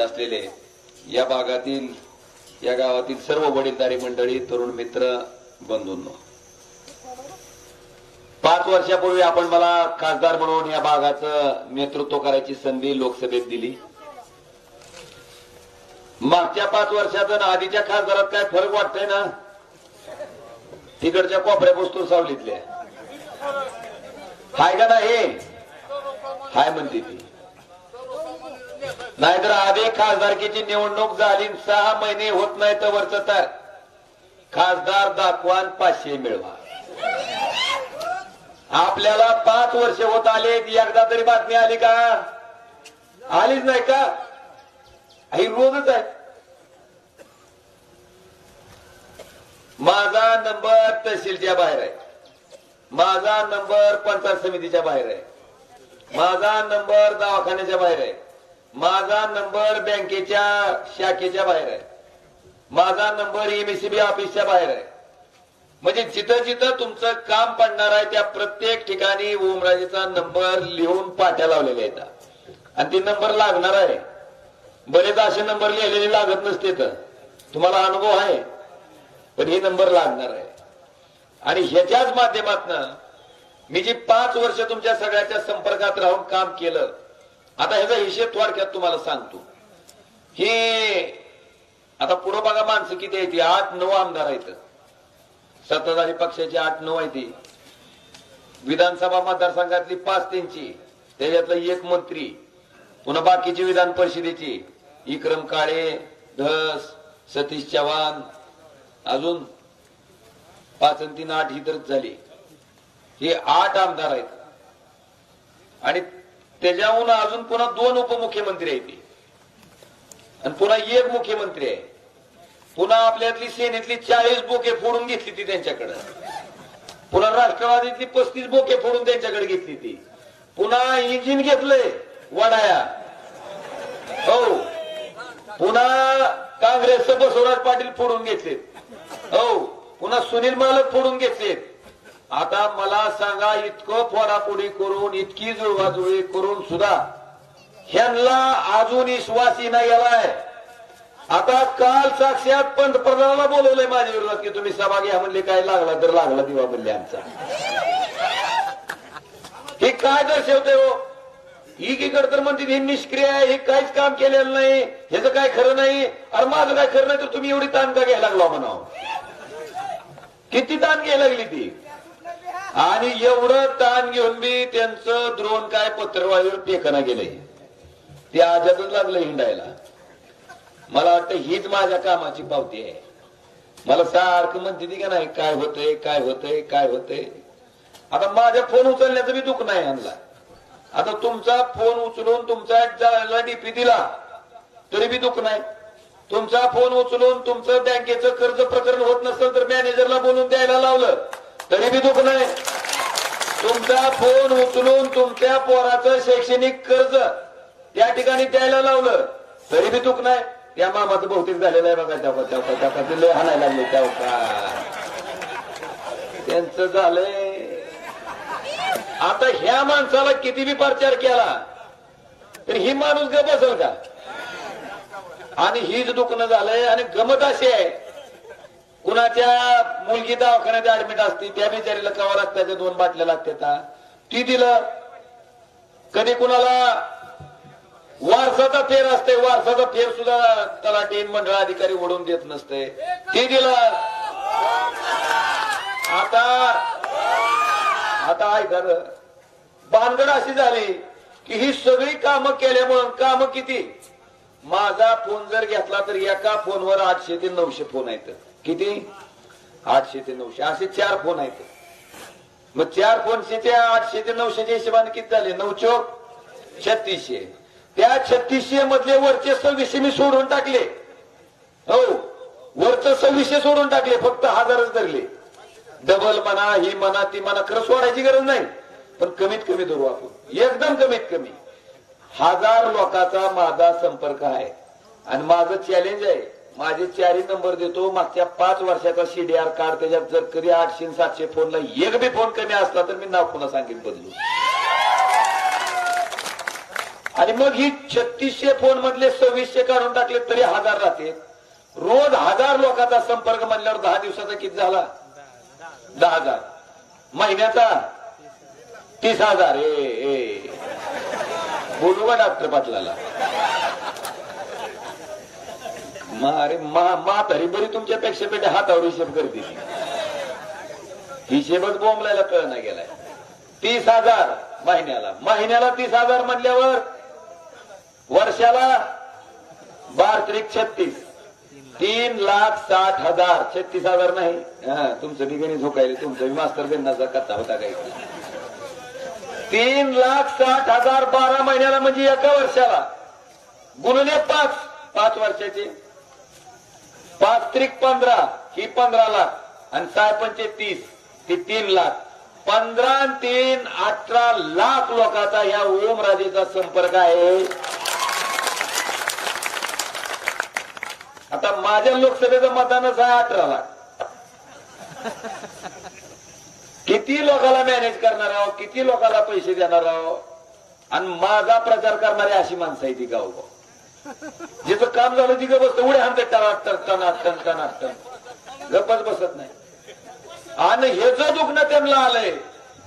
असलेले या भागातील या गावातील सर्व वडीलधारी मंडळी तरुण मित्र बंधूंनो. पाच वर्षापूर्वी आपण मला खासदार म्हणून या भागाचं नेतृत्व करायची संधी लोकसभेत दिली. मागच्या पाच वर्षात आधीच्या खासदारात काय फरक वाटतंय ना? तिकडच्या कोपऱ्या वस्तू सावलीतल्या. हाय का ना हे हाय म्हणते ती. नाहीतर आधी खासदारकीची निवडणूक झाली सहा महिने होत नाही तर वरच तर. खासदार दाखवा पाचशे मिळवा. आपल्याला पाच वर्ष होत आले एकदा तरी बातमी आली का? आलीच नाही का? ही रोजच आहे. माझा नंबर तहसीलच्या बाहेर आहे. माझा नंबर पंचायत समितीच्या बाहेर आहे. माझा नंबर दवाखान्याच्या बाहेर आहे. माझा नंबर बँकेच्या शाखेच्या बाहेर आहे. माझा नंबर एमएसीबी ऑफिसच्या बाहेर आहे. म्हणजे जिथं जिथं तुमचं काम पडणार आहे त्या प्रत्येक ठिकाणी ओमराजेचा नंबर लिहून पाट्या लावलेल्या आहेत. आणि ती नंबर लागणार आहे. बरेच असे नंबर लिहिलेले लागत नसते तर. तुम्हाला अनुभव आहे. पण हे नंबर लागणार आहे. आणि ह्याच्याच माध्यमातून मी जी पाच वर्ष तुमच्या सगळ्याच्या संपर्कात राहून काम केलं आता ह्याचा हिशेब थोडक्यात तुम्हाला सांगतो. हे आता पुढं बघा माणसं किती आहे ती. आठ नऊ आमदार आहेत. सत्ताधारी पक्षाची आठ नऊ आहे ती. विधानसभा मतदारसंघातली पाच त्यांची. त्याच्यातला एक मंत्री. पुन्हा बाकीची विधान परिषदेची. विक्रम काळे धस सतीश चव्हाण. अजून पाच आणि तीन आठ ही तर झाली. हे आठ आमदार आहेत. आणि त्याच्याहून अजून पुन्हा दोन उपमुख्यमंत्री आहेत आणि पुन्हा एक मुख्यमंत्री आहे. पुन्हा आपल्यातली सेनेतली चाळीस बोके फोडून घेतली ती त्यांच्याकडे. पुन्हा राष्ट्रवादीतली पस्तीस बोके फोडून त्यांच्याकडे घेतली ती. पुन्हा इंजिन घेतलंय वडाया. हो. पुन्हा काँग्रेसचं बसवराज पाटील फोडून घेतलेत. हो. पुन्हा सुनील मालक फोडून घेतलेत. आता मला सांगा इतकं फोडाफोडी करून इतकी जुळवाजुळी करून सुद्धा ह्यांना अजून विश्वासी नाही आलाय. आता काल साक्षात पंतप्रधानाला बोलवलंय माझ्या विरोधात की तुम्ही सभा घ्या म्हणले काय लागला तर लागला दिवा म्हणले आमचा. हे काय दर्शवते हो? एकीकडे तर म्हणते हे निष्क्रिय आहे हे काहीच काम केलेलं नाही ह्याचं काय खरं नाही? अरे माझं काय खरं नाही तर तुम्ही एवढी ताण का घ्यायला लागला म्हणा किती ताण घ्यायला लागली ती? आणि एवढं ताण घेऊन बी त्यांचं द्रोण काय पत्रवाळीवर टेकना गेलंय ते आजातच लागलं हिंडायला. मला वाटतं हीच माझ्या कामाची पावती आहे. मला सारखं म्हणते ती का नाही काय होतंय काय होतंय काय होतंय. आता माझ्या फोन उचलण्याचं बी दुःख नाही आणला. आता तुमचा फोन उचलून तुमचा जायला डीपी दिला तरी बी दुःख नाही. तुमचा फोन उचलून तुमचं बँकेचं कर्ज प्रकरण होत नसेल तर मॅनेजरला बोलून द्यायला लावलं. तरी बी दुख नाही तुमचा फोन उचलून तुमच्या पोराचं शैक्षणिक कर्ज त्या ठिकाणी द्यायला लावलं तरी बी दुख नाही त्या मामाचं बहुतेक झालेलं आहे बघा त्या त्या त्या त्या लय हाणायला लागले त्या त्यांचं झालंय. आता ह्या माणसाला किती बी प्रचार केला तर ही माणूस ग बसल का? आणि हीच दुखणं झालंय आणि गमत अशी आहे कुणाच्या मुलगी दवाखान्यात ऍडमिट असते त्या बिचारीला कवा रक्ताच्या दोन बाटल्या लागतात ती दिलं. कधी कुणाला वारसाचा फेर असते वारसाचा फेर सुद्धा त्याला टेन मंडळ अधिकारी ओढून देत नसते ती दिलं. आता आता ऐका ग, भानगड अशी झाली की ही सगळी कामं केल्यामुळं कामं किती? माझा फोन जर घेतला तर एका फोनवर आठशे ते नऊशे फोन आहेत. किती? आठशे ते नऊशे. असे चार फोन आहेत. मग चार फोनशे आठशे ते नऊशेच्या हिशोबाने किती झाले? नऊ चोक छत्तीसशे. त्या छत्तीसशे मधले वरचे सव्वीसशे मी सोडून टाकले. हो. वरचं सव्वीसशे सोडून टाकले. फक्त हजारच धरले. डबल म्हणा ही म्हणा ती म्हणा खरं सोडायची गरज नाही. पण कमीत कमी धरू आपण. एकदम कमीत कमी. हजार लोकांचा माझा संपर्क आहे. आणि माझं चॅलेंज आहे. माझे चारही नंबर देतो. मागच्या पाच वर्षाचा सीडीआर कार्ड त्याच्यात जर कधी आठशे सातशे फोनला एक बी फोन कमी असला तर मी नाव पुन्हा सांगेन बदलू आणि मग ही छत्तीसशे फोन मधले सव्वीसशे काढून टाकले तरी हजार राहते रोज हजार लोकांचा संपर्क म्हणल्यावर दहा दिवसाचा किती झाला? दहा हजार. महिन्याचा? तीस हजार. ए ए. बोलू का डॉक्टर पाटलाला? मा अरे मा मा तरी बरी तुमच्यापेक्षा पेटे हातावर हिशेब करते. हिशेबच बोंबलायला कळना गेलाय. तीस हजार महिन्याला. महिन्याला तीस हजार म्हणल्यावर वर्षाला बार त्रिक छत्तीस. तीन लाख साठ हजार. छत्तीस हजार नाही. हा तुमचं ठिकाणी झोकायला तुमचं मास्तर गन्नाचा कथा होता काही तीन लाख साठ हजार बारा महिन्याला म्हणजे एका वर्षाला. गुणले पाच. पाच वर्षाचे. पाच त्रिक पंधरा ही पंधरा लाख. आणि सहा पंचे तीस ती तीन लाख. पंधरा आणि तीन अठरा लाख लोकांचा या ओमराजेचा संपर्क आहे. आता माझ्या लोकसभेचं मतदानच आहे अठरा लाख. किती लोकांना मॅनेज करणार आहो किती लोकांना पैसे देणार आहो आणि माझा प्रचार करणारी अशी माणसं आहे ती गाव. जिथं काम झालं तिथं बसतं उड्या हाणते टनाटन टनाटन टनाटन. गप्पच बसत नाही. आणि हे जो दुखणं त्यांना आलंय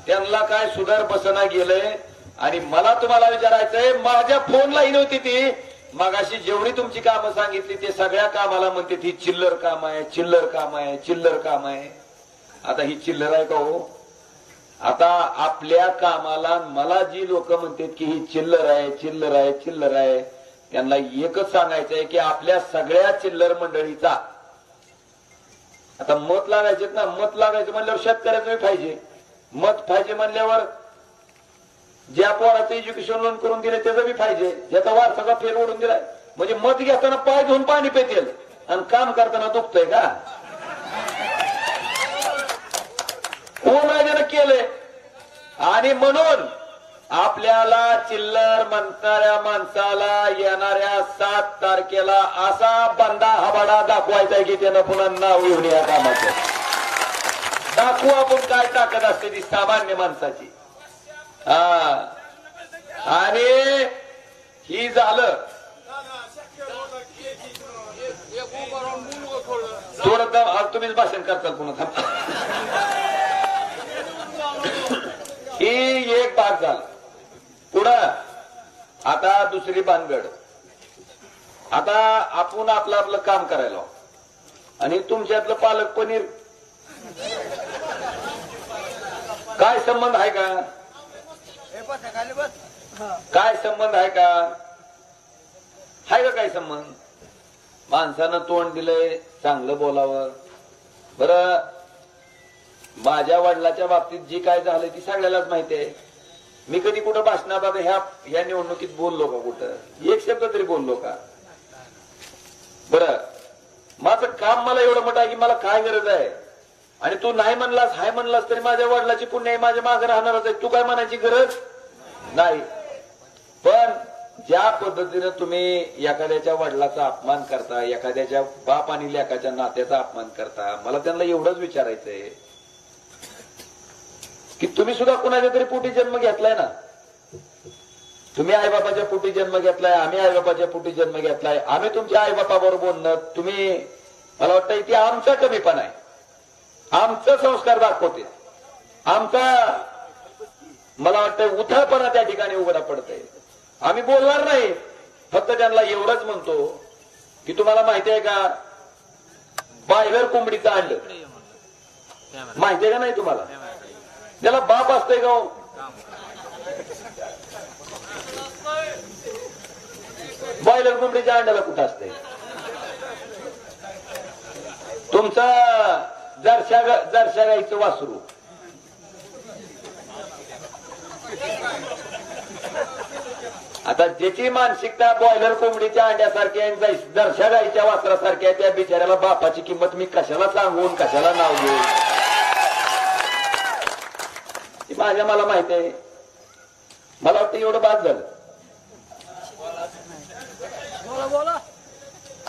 त्यांना काय सुधार बसना गेलंय? आणि मला तुम्हाला विचारायचंय माझ्या फोनला ही नव्हती ती. मगाशी जेवढी तुमची कामं सांगितली ते सगळ्या कामाला म्हणते ती चिल्लर काम आहे चिल्लर काम आहे चिल्लर काम आहे. आता ही चिल्लर आहे का हो? आता आपल्या कामाला मला जी लोक म्हणतात की ही चिल्लर आहे चिल्लर आहे चिल्लर आहे त्यांना एकच सांगायचंय की आपल्या सगळ्या चिल्लर मंडळीचा आता मत लागायचे ना मत लागायचं म्हणल्यावर शेतकऱ्याचं पाहिजे. मत पाहिजे म्हणल्यावर ज्या पोराचं एज्युकेशन लोन करून दिले त्याचं बी पाहिजे. ज्याचा वारसाचा फेर ओढून दिलाय. म्हणजे मत घेताना पाय धुवून पाणी पेतील. आणि काम करताना दुखतय का? ओमराजानं केलंय? आणि म्हणून आपल्याला चिल्लर म्हणणाऱ्या माणसाला येणाऱ्या सात तारखेला असा बंदा हबाडा दाखवायचा आहे की त्यानं पुन्हा नाव येऊन या कामाचं. दाखवू आपण काय ताकद असते ती सामान्य माणसाची. हा. आणि ही झालं. थोडं तुम्हीच भाषण करताल पुन्हा ही एक भाग झाला. पुढं आता दुसरी भानगड. आता आपण आपलं आपलं काम करायला आणि तुमच्यातलं पालक पनीर. काय संबंध आहे का? काय संबंध आहे का? आहे का काय संबंध? माणसानं तोंड दिलंय चांगलं बोलावं. बर माझ्या वडिलाच्या बाबतीत जी काय झालंय ती सगळ्यालाच माहिती आहे. मी कधी कुठं भाषणात आता ह्या ह्या निवडणुकीत बोललो का कुठं? एक शब्द तरी बोललो का? बर. माझं काम मला एवढं मोठं आहे की मला काय गरज आहे? आणि तू नाही म्हणलास हाय म्हणलास तरी माझ्या वडिलाची पुण्य माझ्या मागे राहणारच आहे. तू काय म्हणायची गरज? नाही. पण ज्या पद्धतीनं तुम्ही एखाद्याच्या वडिलाचा अपमान करता एखाद्याच्या बाप आणि लेखाच्या नात्याचा अपमान करता मला त्यांना एवढंच विचारायचंय. की तुम्ही सुद्धा कुणाच्या तरी पोटी जन्म घेतलाय ना? तुम्ही आईबापाच्या पोटी जन्म घेतलाय आम्ही आईबापाच्या पोटी जन्म घेतलाय. आम्ही तुमच्या आईबापाबरोबर बोलणं तुम्ही मला वाटतं इथे आमचा कमीपणा आहे. आमचं संस्कार दाखवते आमचा मला वाटतं उथळपणा त्या ठिकाणी उघडा पडतंय. आम्ही बोलणार नाही. फक्त त्यांना एवढंच म्हणतो की तुम्हाला माहिती आहे का? बायलर कोंबडीचं अंड माहिती आहे का नाही तुम्हाला? त्याला बाप असतंय का हो? बॉयलर कोंबडीच्या अंड्याला कुठं असतंय? तुमचा जरशा जरशा गाईचं वासरू. आता ज्याची मानसिकता बॉयलर कोंबडीच्या अंड्यासारखी आहे आणि जैस- जरशा गाईच्या वासरासारखी आहे त्या बिचाऱ्याला बापाची किंमत मी कशाला सांगून कशाला नाव? घेऊ माझ्या मला माहिती आहे. मला वाटतं एवढं बाद झालं.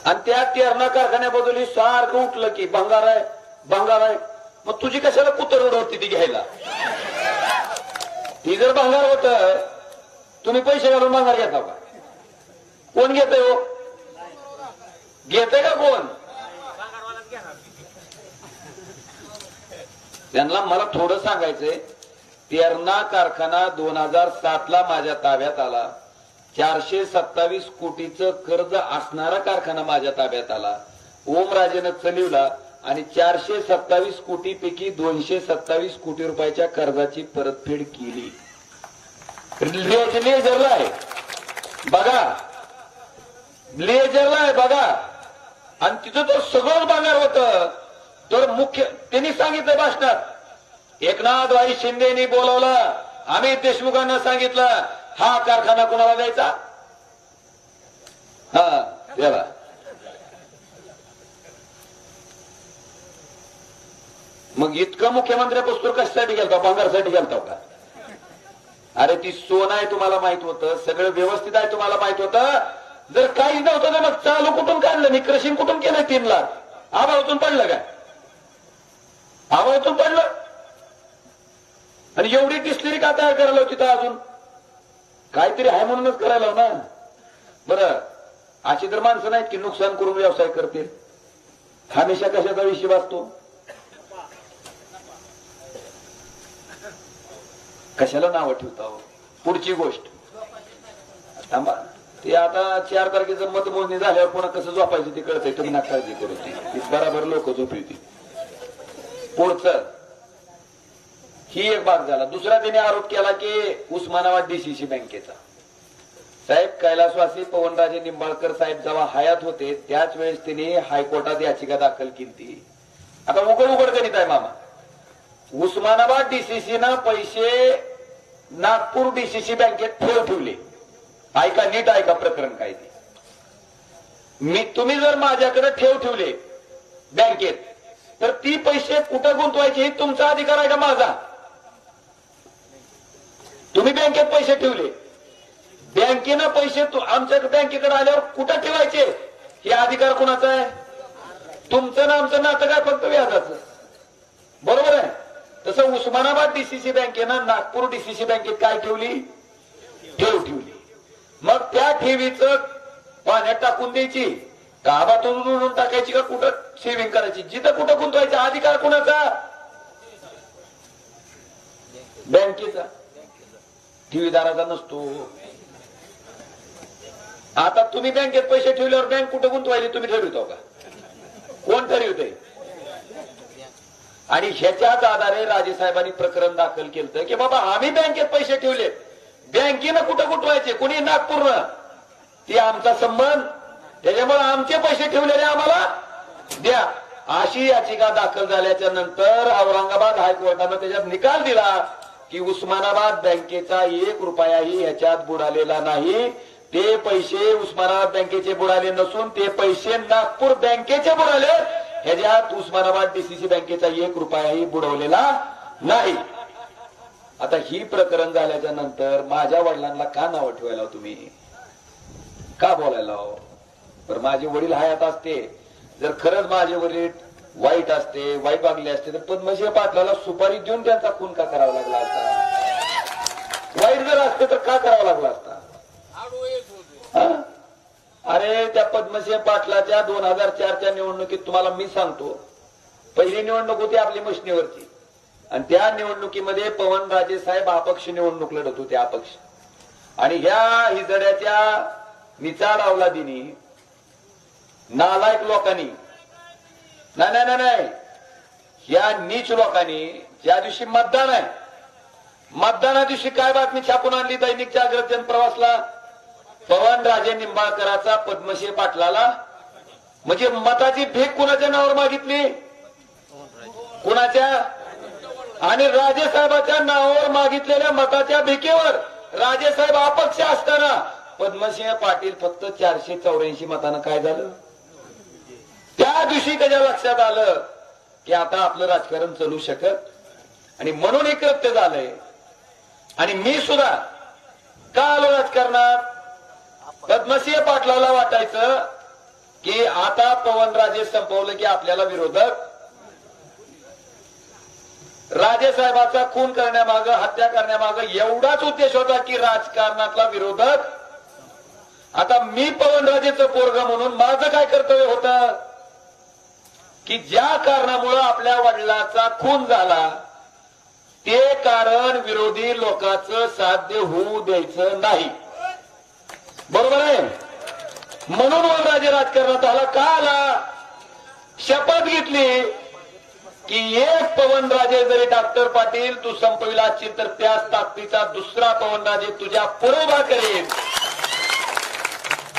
आणि त्या तेरणा कारखान्याबद्दल सारखं उठलं की भंगार आहे भंगार आहे. मग तुझी कशाला कुतर होती ती घ्यायला? ती जर भंगार होत तुम्ही पैसे घालून भंगार घेता का? कोण घेतय हो? घेतय का कोण? त्यांना मला थोडं सांगायचंय तेरणा कारखाना दोन हजार सात ला माझ्या ताब्यात आला. चारशे सत्तावीस कोटीचं कर्ज असणारा कारखाना माझ्या ताब्यात आला. ओमराजेनं चलिवला आणि चारशे सत्तावीस कोटी पैकी दोनशे सत्तावीस कोटी रुपयाच्या कर्जाची परतफेड केली. लेजरला आहे. बघा. लेजरला आहे बघा. आणि तिथं तर सगळंच बाजार होत. तर मुख्य त्यांनी सांगितलं भाषणात एकनाथ भाई शिंदेनी बोलवलं. अमित देशमुखांना सांगितलं. हा कारखाना कोणाला द्यायचा? हा द्याला मग इतकं मुख्यमंत्री मुख्यमंत्र्यापासून कशासाठी गेलता? भांगारसाठी गेलता का? अरे ती सोन आहे तुम्हाला माहीत होतं. सगळं व्यवस्थित आहे तुम्हाला माहीत होतं. जर काही नव्हतं तर मग चालू कुठून काढलं? मी क्रशिंग कुठून केलं तीन लाख? आबाळतून पडलं काय? आभाळातून पडलं? आणि एवढी डिस्टरी का तयार करायला होती तर अजून? काहीतरी आहे म्हणूनच करायला ना? बरं अशी तर माणसं नाहीत की नुकसान करून व्यवसाय करतील. हमेशा कशाचा विषय वाचतो कशाला नावं ठेवता हो? पुढची गोष्ट. थांबा. ते आता चार तारखेचं मतमोजणी झाल्यावर पुन्हा कसं झोपायचं ते कळतंय. तुम्ही ना करू ती. बराबर लोक झोपवती पुढचं. ही एक भाग झाला. दुसरा त्याने आरोप केला की उस्मानाबाद डीसीसी बँकेचा. साहेब कैलासवासी पवनराजे निंबाळकर साहेब जेव्हा हयात होते त्याच वेळेस त्यांनी हायकोर्टात याचिका दाखल केली. आता उघड उघड करीत आहे मामा. उस्मानाबाद डीसीसी ना पैसे नागपूर डीसीसी बँकेत ठेव ठेवले. ऐका नीट ऐका प्रकरण काय ते. मी तुम्ही जर माझ्याकडे ठेव ठेवले बँकेत तर ती पैसे कुठं गुंतवायचे हे तुमचा अधिकार आहे का माझा? तुम्ही बँकेत पैसे ठेवले. बँकेनं पैसे आमच्या बँकेकडे आल्यावर कुठं ठेवायचे? हे अधिकार कोणाचा आहे? तुमचं ना आमचं नातं काय फक्त व्याजाचं? बरोबर आहे? तसं उस्मानाबाद डीसीसी बँकेनं नागपूर डीसीसी बँकेत काय ठेवली? ठेव ठेवली. मग त्या ठेवीचं पाण्यात टाकून द्यायची. गावातून टाकायची का कुठं सेव्हिंग करायची? जिथं कुठं गुंतवायचा अधिकार कुणाचा? बँकेचा. ठेवीदाराचा नसतो. आता तुम्ही बँकेत पैसे ठेवल्यावर बँक कुठं गुंतवायची तुम्ही ठरवितो हो का? कोण ठरविते आणि ह्याच्याच आधारे राजे साहेबांनी प्रकरण दाखल केलं की बाबा आम्ही बँकेत पैसे ठेवले. बँकेनं कुठं गुंतवायचे? कुणी? नागपूरनं. ती आमचा संबंध. त्याच्यामुळे आमचे पैसे ठेवलेले आम्हाला द्या. अशी याचिका दाखल झाल्याच्यानंतर औरंगाबाद हायकोर्टानं त्याच्यात निकाल दिला. की उस्मानाबाद बँकेचा एक रुपयाही ह्याच्यात बुडालेला नाही. ते पैसे उस्मानाबाद बँकेचे बुडाले नसून ते पैसे नागपूर बँकेचे बुडाले. ह्याच्यात उस्मानाबाद डीसीसी बँकेचा एक रुपयाही बुडवलेला नाही. आता ही प्रकरण झाल्याच्यानंतर माझ्या वडिलांना का नाव ठेवायला हो तुम्ही? का बोलायला हो? तर माझे वडील हयात असते. जर खरंच माझे वडील वाईट असते वाईट वागले असते तर पद्मशी पाटलाला सुपारी देऊन त्यांचा खून का करावा लागला असता? वाईट जर असते तर का करावा लागला असता? अरे त्या पद्मसिंह पाटलाच्या दोन हजार चारच्या निवडणुकीत तुम्हाला मी सांगतो पहिली निवडणूक होती आपली मशनीवरची. आणि त्या निवडणुकीमध्ये पवनराजे साहेब अपक्ष निवडणूक लढत होते अपक्ष. आणि ह्या हिजड्याच्या निचाडावला दिनी नालायक लोकांनी नाही नाही नाही या नीच लोकांनी ज्या दिवशी मतदान आहे मतदाना दिवशी काय बातमी छापून आणली दैनिक जागृत जनप्रवासला पवन राजे निंबाळकराचा पद्मश्री पाटलाला. म्हणजे मताची भेक कुणाच्या नावावर मागितली? कुणाच्या? आणि राजेसाहेबाच्या नावावर मागितलेल्या मताच्या भिकेवर राजेसाहेब अपक्ष असताना पद्मसिंह पाटील फक्त चारशे चौऱ्याऐंशी मतानं काय झालं? त्या दिवशी त्याच्या लक्षात आलं की आता आपलं राजकारण चालू शकत आणि म्हणून हे कृत्य झालंय. आणि मी सुद्धा का आलो राजकारणात? पद्मसिंह पाटलाला वाटायचं की आता पवनराजे संपवलं की आपल्याला विरोधक. राजेसाहेबाचा खून करण्यामागं हत्या करण्यामाग एवढाच उद्देश होता की राजकारणातला विरोधक. आता मी पवनराजेचं पोरग म्हणून माझं काय कर्तव्य होतं? की ज्या कारणामुळं आपल्या वडिलाचा खून झाला ते कारण विरोधी लोकांचं साध्य होऊ द्यायचं नाही. बरोबर आहे? म्हणून वनराजे राजकारणात आला का आला? शपथ घेतली की एक पवनराजे जरी डॉक्टर पाटील तू संपविला असशील तर त्याच ताकदीचा दुसरा पवनराजे तुझ्या पुरोबा करेल.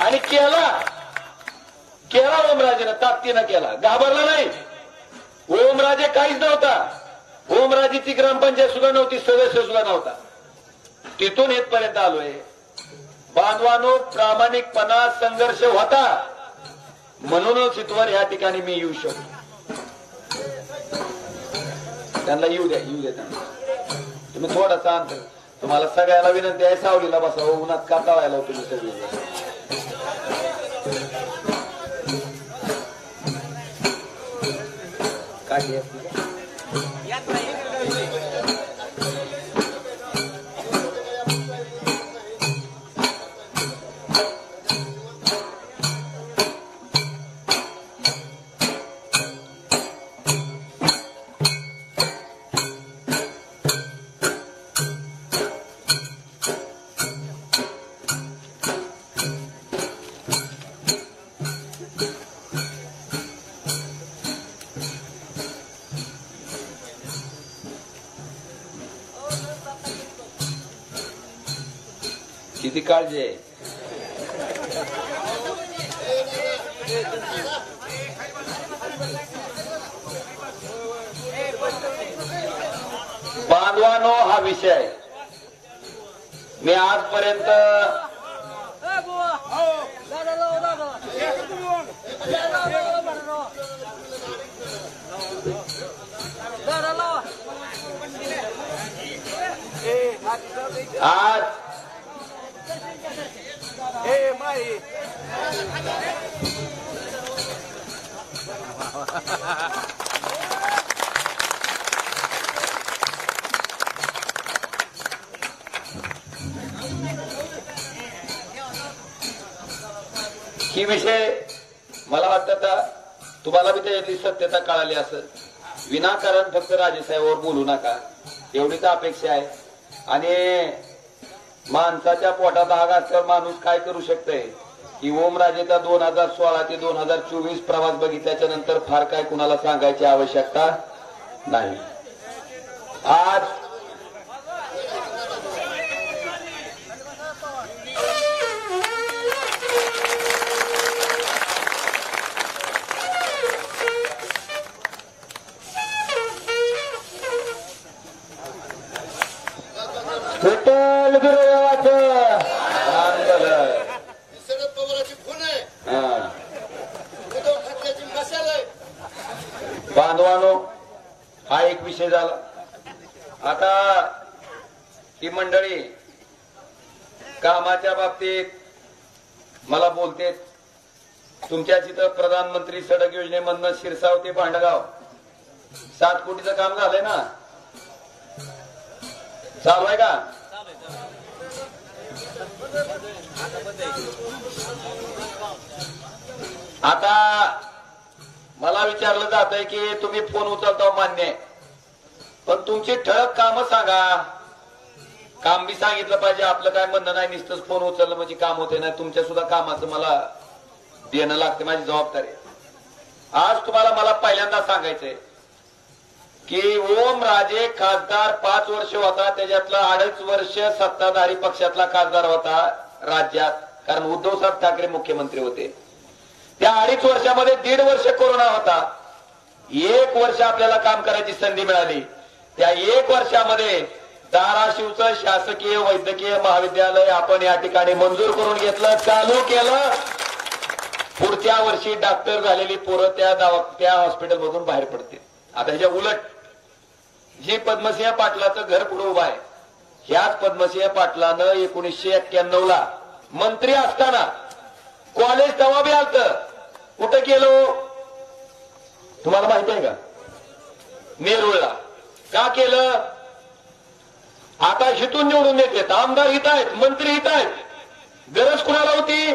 आणि केला. केला ओमराजेनं ताकदीनं केला. घाबरला नाही. ओमराजे काहीच नव्हता. ओमराजेची ग्रामपंचायत सुद्धा नव्हती सदस्य सुद्धा नव्हता. तिथून येतपर्यंत आलोय. बांधवानो प्रामाणिकपणा संघर्ष होता. म्हणूनच इथवर या ठिकाणी मी येऊ शकतो. त्यांना येऊ द्या येऊ द्या त्यांना. तुम्ही थोडासा अंतर तुम्हाला सगळ्याला विनंती आहे सावलीला बसा. हो, उन्हात कातावायला तुम्ही सगळी? काठी पाहिजे बांधवानो हा विषय. मी आजपर्यंत आज ही विषय मला वाटतं आता तुम्हाला बी त्याच्यातली सत्यता कळाली असेल. विनाकारण फक्त राजेसाहेबांवर बोलू नका. एवढीच अपेक्षा आहे. आणि माणसाच्या पोटात आग असल्यावर माणूस काय करू शकतय? की ओमराजेचा दोन हजार सोळा ते दोन हजार चोवीस प्रवास बघितल्याच्या नंतर फार काय कुणाला सांगायची आवश्यकता नाही. आज विठ्ठल गुरुदेवाचं. नाम झालं. शरद पवाराची खून आहे. हा. उद्धव ठाकरेची मशाल आहे. बांधवानो हा एक विषय झाला. आता ही मंडळी कामाच्या बाबतीत मला बोलते तुमच्या तिथं प्रधानमंत्री सडक योजनेमधनं शिरसाव ते भांडगाव सात कोटीचं काम झालंय ना? चालू आहे का? आता मला विचारलं जात आहे की तुम्ही फोन उचलता मान्य. आहे पण तुमची ठळक काम सांगा. काम बी सांगितलं पाहिजे आपलं काय म्हणणं नाही नुसतंच फोन उचललं म्हणजे काम होते नाही तुमच्या सुद्धा कामाचं मला देणं लागते माझी जबाबदारी. आज तुम्हाला मला पहिल्यांदा सांगायचंय. की ओम राजे खासदार पाच वर्ष होता त्याच्यातला अडीच वर्ष सत्ताधारी पक्षातला खासदार होता राज्यात. कारण उद्धव साहेब ठाकरे मुख्यमंत्री होते. त्या अडीच वर्षामध्ये दीड वर्ष कोरोना होता. एक वर्ष आपल्याला काम करायची संधी मिळाली. त्या एक वर्षामध्ये धाराशिवचं शासकीय वैद्यकीय महाविद्यालय आपण या ठिकाणी मंजूर करून घेतलं चालू केलं. पुढच्या वर्षी डॉक्टर झालेली पोरं त्या दवा त्या हॉस्पिटलमधून बाहेर पडतील. आता ह्याच्या उलट जे पद्मसिंह पाटलाचं घर पुढे उभं आहे. ह्याच पद्मसिंह पाटलानं एकोणीसशे एक्क्याण्णव ला मंत्री असताना कॉलेज तेव्हा बी आलत. कुठं गेलो? तुम्हाला माहिती आहे का? नेरूळला. का केलं? आता हिथून निवडून येतात आमदार हित आहेत मंत्री हित आहेत. गरज कुणाला होती?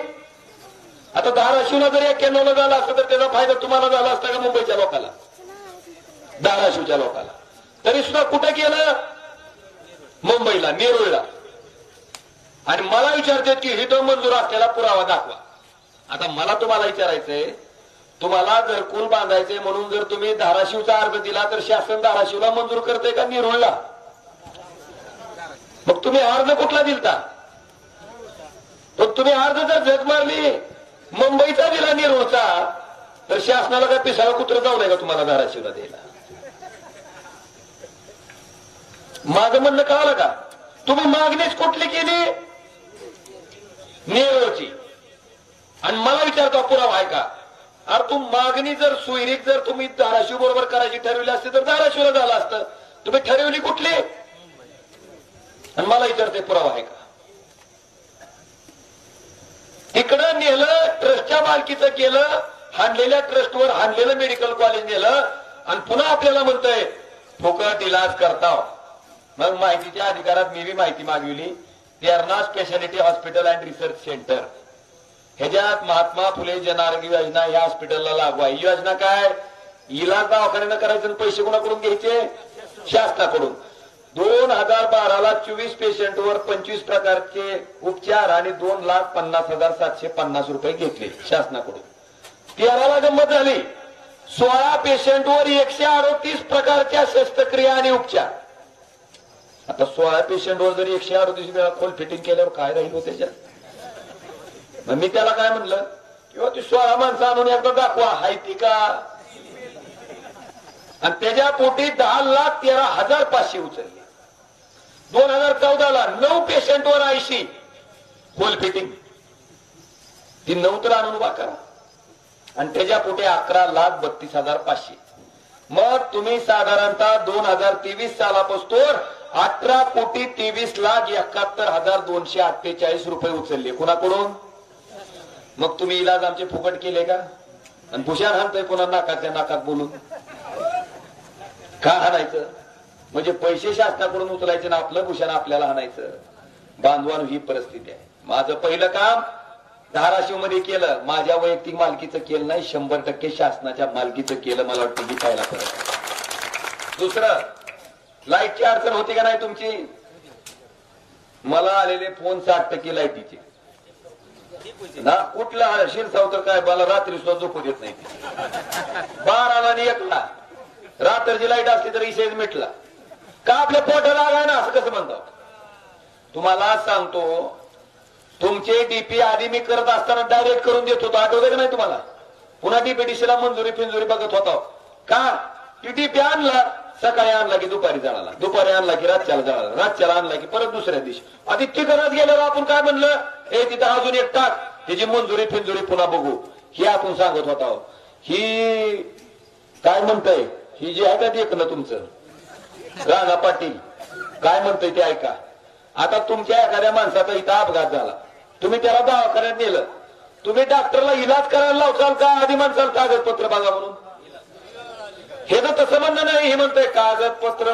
आता धाराशिवला जर एक्क्याण्णव झाला असतं तर त्याचा फायदा तुम्हाला झाला असता का मुंबईच्या लोकांना? धाराशिवच्या लोकाला. तरी सुद्धा कुठं केलं मुंबईला नेरुळला. आणि मला विचारतात की हिथं मंजूर असलेला पुरावा दाखवा. आता मला तुम्हाला विचारायचंय तुम्हाला जर कुल बांधायचे म्हणून जर तुम्ही धाराशिवचा अर्ज दिला तर शासन धाराशिवला मंजूर करते का नेरुळला? मग तुम्ही अर्ज कुठला दिलता? मग तुम्ही अर्ज जर झक मारली मुंबईचा दिला नेरुळचा तर शासनाला काय पिसाळा कुत्र जाऊ नये का तुम्हाला धाराशिवला द्यायला? माझं म्हणणं कळालं का? तुम्ही मागणीच कुठली केली? नेरुळची आणि मला विचारतो पुरावा आहे का? अरे तू मागणी जर सुईरीक जर तुम्ही धाराशिव बरोबर करायची ठरवली असती तर धाराशिवला झालं असतं. तुम्ही ठरवली कुठली? आणि मला विचारते पुरावा आहे का? तिकडं नेलं ट्रस्टच्या मालकीचं केलं हाणलेल्या ट्रस्टवर हाणलेलं मेडिकल कॉलेज नेलं आणि पुन्हा आपल्याला म्हणतंय फुकट इलाज करताव. मग माहितीच्या अधिकारात मी बी माहिती मागविली. Terna speciality hospital and research centre ह्याच्यात महात्मा फुले जन आरोग्य योजना या हॉस्पिटलला लागू आहे. ही योजना काय? इलाज दवाखान्यानं करायचं पैसे कोणाकडून घ्यायचे? शासनाकडून. दोन हजार बाराला चोवीस पेशंटवर पंचवीस प्रकारचे उपचार आणि दोन लाख पन्नास हजार सातशे पन्नास रुपये घेतले शासनाकडून. तेराला गंमत झाली. सोळा पेशंटवर एकशे अडोतीस प्रकारच्या शस्त्रक्रिया आणि उपचार. आता सोळा पेशंटवर जरी एकशे अडतीस वेळा खोल फिटिंग केल्यावर काय राहील हो त्याच्यात? मग मी त्याला काय म्हणलं? किंवा ती सोळा माणसं आणून एकदा दाखवा. हाय ती का? आणि त्याच्या पोटी दहा लाख तेरा हजार पाचशे उचलले. दोन हजार चौदाला नऊ पेशंटवर ऐंशी. होल फिटिंग ती नऊ तर आणून उभा करा. आणि त्याच्या पोटे अकरा लाख बत्तीस हजार पाचशे. मग तुम्ही साधारणतः दोन हजार तेवीस सालापासून अठरा कोटी तेवीस लाख एकाहत्तर हजार दोनशे अठ्ठेचाळीस रुपये उचलले. कुणाकडून? मग तुम्ही इलाज आमचे फुकट केले का? आणि भूषण हाणतोय पुन्हा नाकाच्या नाकात बोलून? का हाणायचं? म्हणजे पैसे शासनाकडून उचलायचे ना आपलं भूषण आपल्याला हाणायचं. बांधवान ही परिस्थिती आहे. माझं पहिलं काम धाराशिवमध्ये केलं. माझ्या वैयक्तिक मालकीचं केलं नाही. शंभर टक्के शासनाच्या मालकीचं केलं. मला वाटतं की पाहिला परत. दुसरं लाईटची अडचण होती का नाही तुमची? मला आलेले फोन साठ टक्के लाईटीचे. ना कुठला शिरसाव तर काय मला रात्री सुद्धा झोपू देत नाही बाराला आणि एकला. रात्रीची लाइट असली तर इशेज मिटला. का आपल्या पोटाला आलाय ना असं कसं म्हणतो तुम्हाला सांगतो तुमचे डीपी आधी मी करत असताना डायरेक्ट करून देत होतो. आठवतं का नाही तुम्हाला? पुन्हा डीपीडीसीला मंजुरी फिंजुरी बघत होता. का? ती डीपी आणला. सकाळी आणला की दुपारी जाणाला दुपारी आणला की रातच्याला जाणाला रातच्याला आणला की परत दुसऱ्या दिवशी. आधी घरात गेल्यावर आपण काय म्हणलं? हे तिथं अजून एक टाक. त्याची मंजुरी फिंजुरी पुन्हा बघू. ही आपण सांगत होता ही काय म्हणतंय? ही जी आहे का ते ना तुमचं. राणा पाटील. काय म्हणतंय ते ऐका. आता तुमच्या एखाद्या माणसाचा इथं अपघात झाला. तुम्ही त्याला दवाखान्यात नेलं. तुम्ही डॉक्टरला इलाज करायला लावसाल का? आधी म्हणसाल कागदपत्र बघा म्हणून. हे तर तसं म्हणणं नाही हे म्हणतंय कागदपत्र